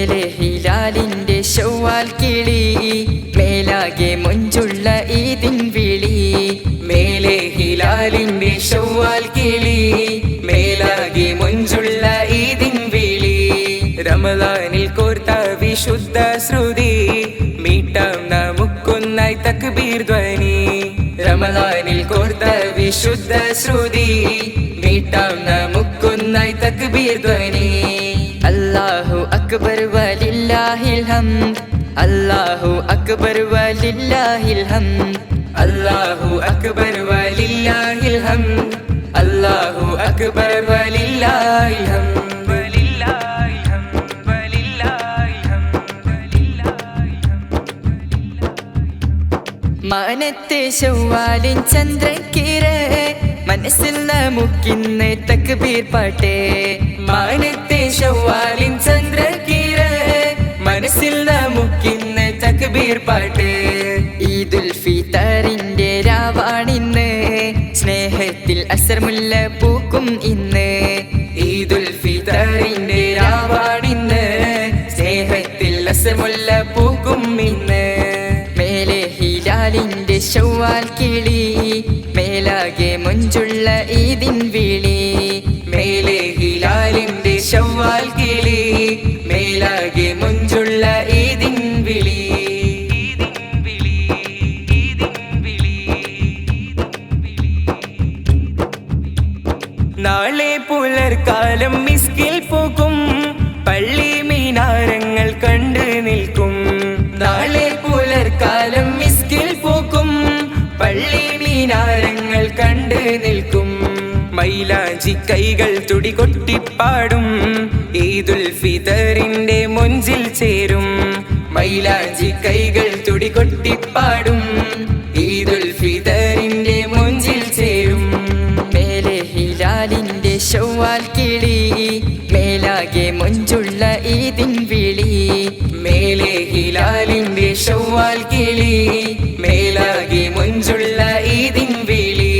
മേലെ ഹിലാലിന്റെ ശൗവാൽ കിളി. മേലാകെ മുഞ്ചുള്ള ഈതിൻ വിളി. മേലെ ഹിലാലിന്റെ ശൗവാൽ കിളി. മേലാകെ മുഞ്ചുള്ള ഈതിൻ വിളി. രമദാനിൽ കോർത്ത വിശുദ്ധ ശ്രുതി. മീട്ടം നമുക്കൊന്നായി തക്ബീർ ധ്വനി. രമദാനിൽ കോർത്ത വിശുദ്ധ ശ്രുതി. മീട്ടം നമുക്കൊന്നായി തക്ബീർ ധ്വനി. അല്ലാഹു അക്ബർ വലില്ലാഹിൽ ഹംദ്. അല്ലാഹു അക്ബർ വലില്ലാഹിൽ ഹംദ്. അല്ലാഹു അക്ബർ വലില്ലാഹിൽ ഹംദ്. അല്ലാഹു അക്ബർ വലില്ലാഹിൽ ഹംദ്. മാനത്തെ ചൊവ്വാലിൻ ചന്ദ്രക്കിരേ മനസ്സിൽ നമുക്കിന്ന് തക്ബീർ പാട്ടേ. മാനത്തെ ചൊവ്വാലിൻ തക്ബീർ പാട്ടേ ഈദുൽ ഫിത്തറിന്റെ രാവാണിന്ന്. സ്നേഹത്തിൽ അസർമുല്ല പൂക്കും ഇന്ന്. ഈദുൽ ഫിത്തറിന്റെ രാവാണിന്ന്. സ്നേഹത്തിൽ അസർമുല്ല പൂക്കും ഇന്ന്. മേലെ ഹിലാലിന്റെ ശൗവാൽ കിളി. മേലാകെ മുഞ്ചുള്ള ഈദിൻ വിളി. മേലെ ഹിലാലിന്റെ ശൗവാൽ കിളി. മേലാകെ നാളെ പുലർക്കാലം മിസ്കിൽ പോകും പള്ളി മീനാരങ്ങൾ കണ്ടു നിൽക്കും. നാളെ പുലർക്കാലം മിസ്കിൽ പോകും പള്ളി മീനാരങ്ങൾ കണ്ടു നിൽക്കും. മൈലാഞ്ചി കൈകൾ തുടി കൊട്ടിപ്പാടും. ഈദുൽ ഫിതറിന്റെ മുൻസിൽ ചേരും. മൈലാഞ്ചി കൈകൾ തുടി കൊട്ടിപ്പാടും. ഹിലാലിന്റെ ശൗവാൽ കിളി. മേലാകെ മൊഞ്ചുള്ള ഈദിൻ വിളി. മേലെ ഹിലാലിന്റെ ശൗവാൽ കിളി. മേലാകെ മൊഞ്ചുള്ള ഈദിൻ വിളി.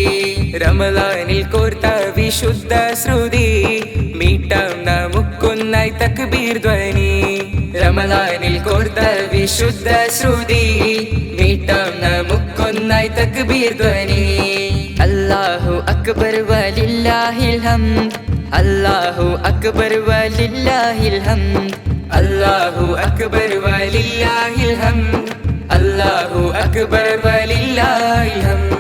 റമദാനിൽ കോർത്ത വിശുദ്ധ ശ്രുതി. മീട്ടാം നമുക്കൊന്നായി തക്ബീർ ധ്വനി. റമദാനിൽ കോർത്ത വിശുദ്ധ ശ്രുതി. മീട്ടാം നമുക്കൊന്നായി തക്ബീർ ധ്വനി. അല്ലാഹു അക്ബർ അല്ലാഹു അക്ബർ വലില്ലാഹിൽ ഹംദ്. അല്ലാഹു അക്ബർ വലില്ലാഹിൽ ഹംദ്. അല്ലാഹു അക്ബർ വലില്ലാഹിൽ ഹംദ്.